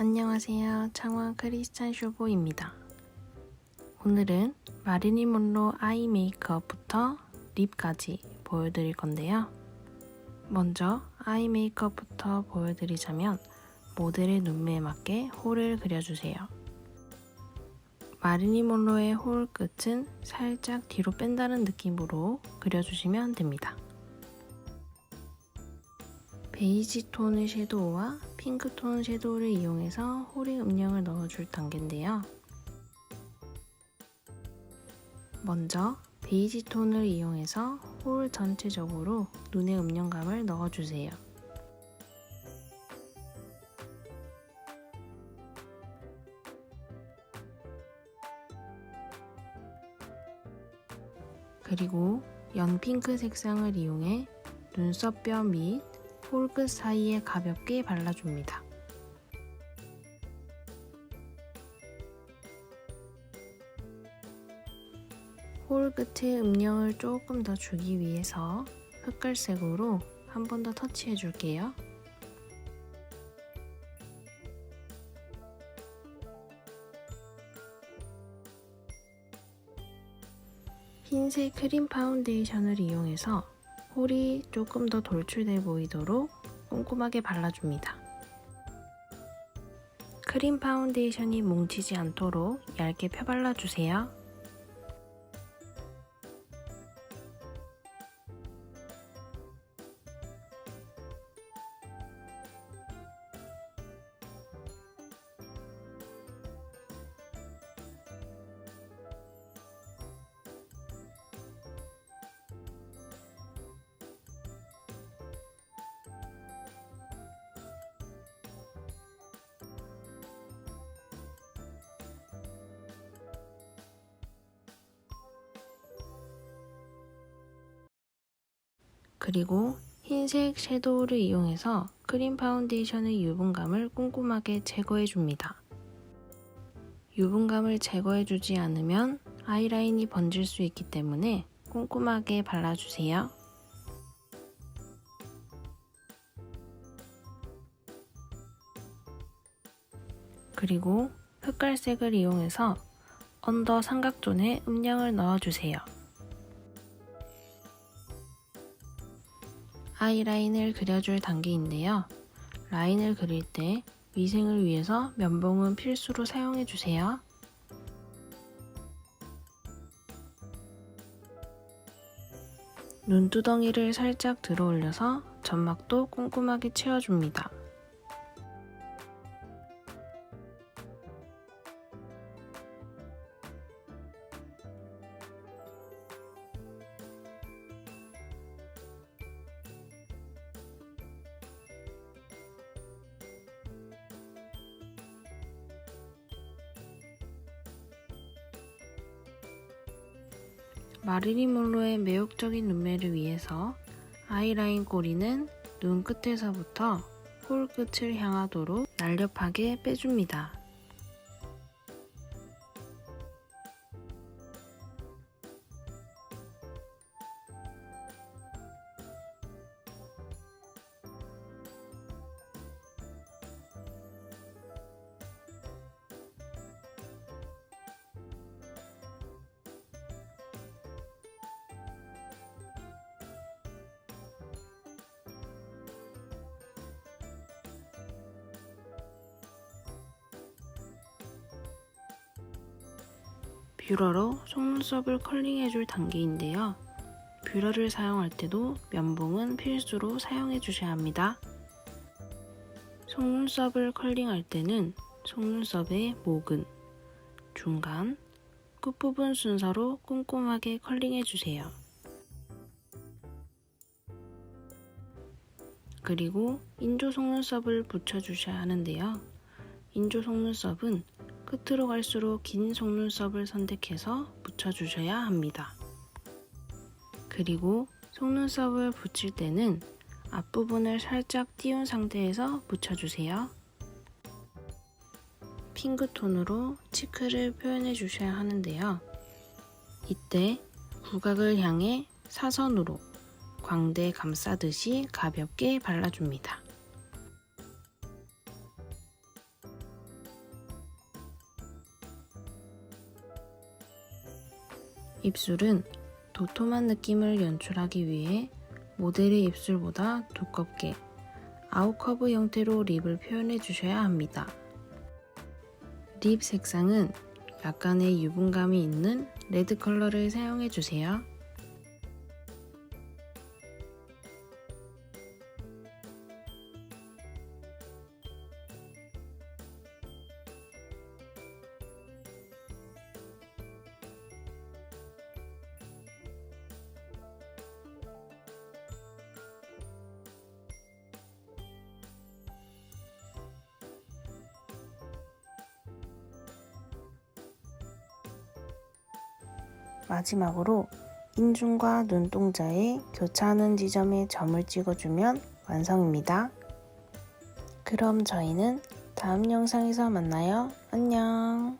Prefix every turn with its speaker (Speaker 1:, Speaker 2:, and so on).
Speaker 1: 안녕하세요. 창원 크리스찬 쇼보입니다. 오늘은 마리린 mon로 아이 메이크업부터 립까지 보여드릴 건데요. 먼저 아이 메이크업부터 보여드리자면 모델의 눈매에 맞게 홀을 그려주세요. 마리린 mon로의 홀 끝은 살짝 뒤로 뺀다는 느낌으로 그려주시면 됩니다. 베이지 톤의 섀도우와 핑크 톤 섀도우를 이용해서 홀의 음영을 넣어줄 단계인데요. 먼저 베이지 톤을 이용해서 홀 전체적으로 눈의 음영감을 넣어주세요. 그리고 연핑크 색상을 이용해 눈썹 뼈 및 홀끝 사이에 가볍게 발라줍니다. 홀 끝에 음영을 조금 더 주기 위해서 흑갈색으로 한 번 더 터치해 줄게요. 흰색 크림 파운데이션을 이용해서 홀이 조금 더 돌출돼 보이도록 꼼꼼하게 발라줍니다. 크림 파운데이션이 뭉치지 않도록 얇게 펴발라주세요. 그리고 흰색 섀도우를 이용해서 크림 파운데이션의 유분감을 꼼꼼하게 제거해 줍니다. 유분감을 제거해 주지 않으면 아이라인이 번질 수 있기 때문에 꼼꼼하게 발라주세요. 그리고 흑갈색을 이용해서 언더 삼각존에 음영을 넣어주세요. 아이라인을 그려줄 단계인데요. 라인을 그릴 때 위생을 위해서 면봉은 필수로 사용해 주세요. 눈두덩이를 살짝 들어 올려서 점막도 꼼꼼하게 채워줍니다. 마리린 mon로의 매혹적인 눈매를 위해서 아이라인 꼬리는 눈 끝에서부터 홀 끝을 향하도록 날렵하게 빼줍니다. 뷰러로 속눈썹을 컬링해줄 단계인데요. 뷰러를 사용할 때도 면봉은 필수로 사용해 주셔야 합니다. 속눈썹을 컬링할 때는 속눈썹의 모근, 중간, 끝부분 순서로 꼼꼼하게 컬링해 주세요. 그리고 인조 속눈썹을 붙여주셔야 하는데요. 인조 속눈썹은 끝으로 갈수록 긴 속눈썹을 선택해서 붙여주셔야 합니다. 그리고 속눈썹을 붙일 때는 앞부분을 살짝 띄운 상태에서 붙여주세요. 핑크톤으로 치크를 표현해 주셔야 하는데요. 이때 구각을 향해 사선으로 광대 감싸듯이 가볍게 발라줍니다. 입술은 도톰한 느낌을 연출하기 위해 모델의 입술보다 두껍게 아웃커브 형태로 립을 표현해 주셔야 합니다. 립 색상은 약간의 유분감이 있는 레드 컬러를 사용해 주세요. 마지막으로 인중과 눈동자에 교차하는 지점에 점을 찍어주면 완성입니다. 그럼 저희는 다음 영상에서 만나요. 안녕.